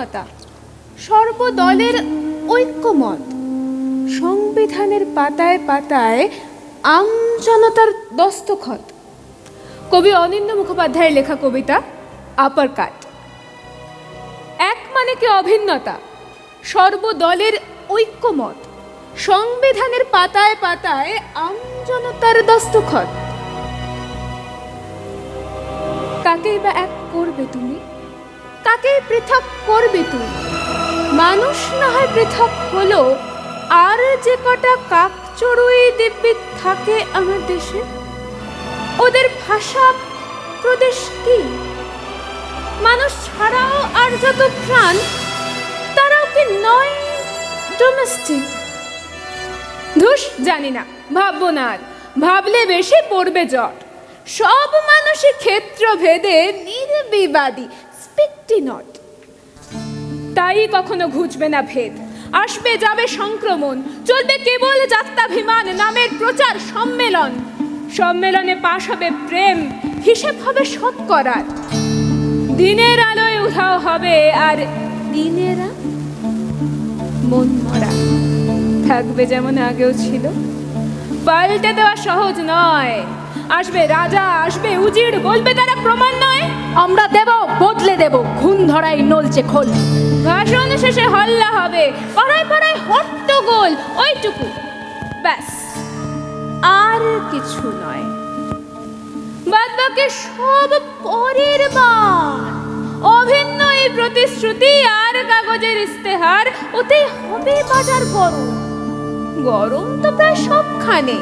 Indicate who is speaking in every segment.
Speaker 1: অভিন্নতা সর্বদলের ঐক্যমত, সংবিধানের পাতায় পাতায় আমজনতার দস্তখত। কবি অনিন্দ মুখোপাধ্যায়ের লেখা কবিতা আপার কাট এক মানে কি অভিন্নতা? সর্বদলের ঐক্যমত, সংবিধানের পাতায় পাতায় আমজনতার দস্তখত। কাকেই বা এক করবে তুমি? কাকেই পৃথক করবে তুমি মানুষ না হয় পৃথক হলো, আর যে কটা কাক চড়ুই দিব্যি থাকে আমার দেশে? ওদের ভাষা প্রদেশ কি? মানুষ ছাড়াও আর যত প্রাণ, তারাও কি নয় ডোমেস্টিক ধুস, জানি না, ভাববো না আর। ভাবলে বেশি পড়বে জট। সব মানুষই ক্ষেত্র ভেদে নির্বিবাদী। স্পিকটি নট। তাই কখনো ঘুচবে না ভেদ। আসবে, যাবে সংক্রমণ। চলবে কেবল যাত্রাভিমান নামের প্রচার সম্মেলন। সম্মেলনে পাশ হবে প্রেম, হিসেব হবে শতকরার দিনের আলোয় উধাও হবে আর দিনেরা মন মরা। থাকবে যেমন আগেও ছিল। পাল্টে দেওয়া সহজ নয়। আসবে রাজা, আসবে উজির, বলবে তারা প্রমাণ নয়।
Speaker 2: আমরা দেব বদলে ধরাই নলছে খোল।
Speaker 1: ভাষণ শেষে হল্লা হবে। পাড়ায় পাড়ায় হট্টগোল ওইটুকু। ব্যাস। আর কিছু নয়। বাদ বাকি সব পরের বার। অভিন্ন এই প্রতিশ্রুতি আর কাগজের ইস্তেহার, ওতে হবে বাজার গরম। গরম তো প্রায় সবখানে।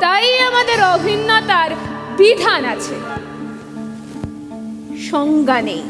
Speaker 1: তাই আমাদের অভিন্নতার বিধান আছে। সংজ্ঞা নেই